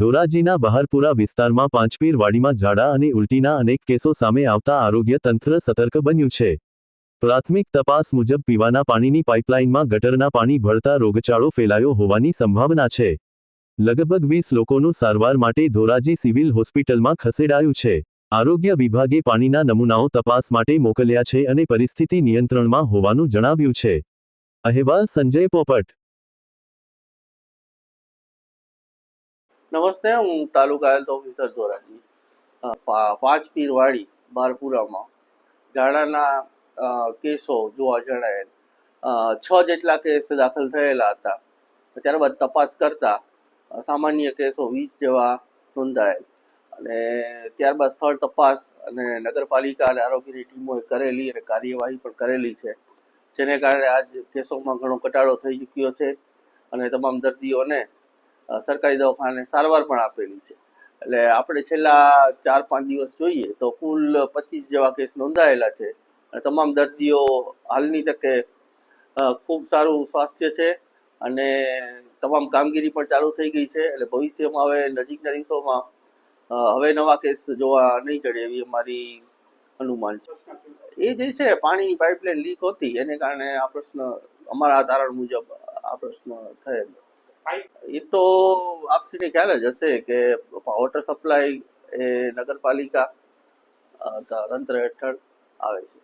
ધોરાજીના બહારપુરા વિસ્તારમાં પાંચપીર વાડીમાં ઝાડા અને ઉલટીના અનેક કેસો સામે આવતા આરોગ્ય તંત્ર સતર્ક બન્યું છે. પ્રાથમિક તપાસ મુજબ પીવાના પાણીની પાઇપલાઇનમાં ગટરના પાણી ભળતા રોગચાળો ફેલાયો હોવાની સંભાવના છે. લગભગ વીસ લોકોનું સારવાર માટે ધોરાજી સિવિલ હોસ્પિટલમાં ખસેડાયું છે. આરોગ્ય વિભાગે પાણીના નમૂનાઓ તપાસ માટે મોકલ્યા છે અને પરિસ્થિતિ નિયંત્રણમાં હોવાનું જણાવ્યું છે. અહેવાલ સંજય પોપટ નમસ્તે, હું તાલુકા હેલ્થ ઓફિસર ધોરાજી. પાંચ પીરવાડી, બારપુરામાં. ઝાડાના કેસો જોવા જણાયેલ છ જેટલા કેસ દાખલ થયેલા હતા. ત્યારબાદ તપાસ કરતા સામાન્ય કેસો વીસ જેવા નોંધાયેલ. અને ત્યારબાદ સ્થળ તપાસ અને નગરપાલિકા અને આરોગ્યની ટીમોએ કરેલી અને કાર્યવાહી પણ કરેલી છે. જેને કારણે આજ કેસોમાં ઘણો ઘટાડો થઈ ચૂક્યો છે. અને તમામ દર્દીઓને સરકારી દવાખાને સારવાર પણ આપેલી છે. એટલે આપણે છેલ્લા ચાર પાંચ દિવસ જોઈએ તો કુલ પચીસ જેવા કેસ નોંધાયેલા છે. તમામ દર્દીઓ હાલની તકે ખૂબ સારું સ્વાસ્થ્ય છે અને તમામ કામગીરી પણ ચાલુ થઈ ગઈ છે. એટલે ભવિષ્યમાં હવે નજીકના દિવસોમાં હવે નવા કેસ જોવા નહીં ચડે એવી અમારી અનુમાન છે. એ જે છે, પાણીની પાઇપલાઇન લીક હતી, એને કારણે આ પ્રશ્ન અમારા તારણ મુજબ આ પ્રશ્ન થયેલ. એ તો આપસીને ખ્યાલ જ હશે કે વોટર સપ્લાય એ નગરપાલિકા તંત્ર હેઠળ આવે છે.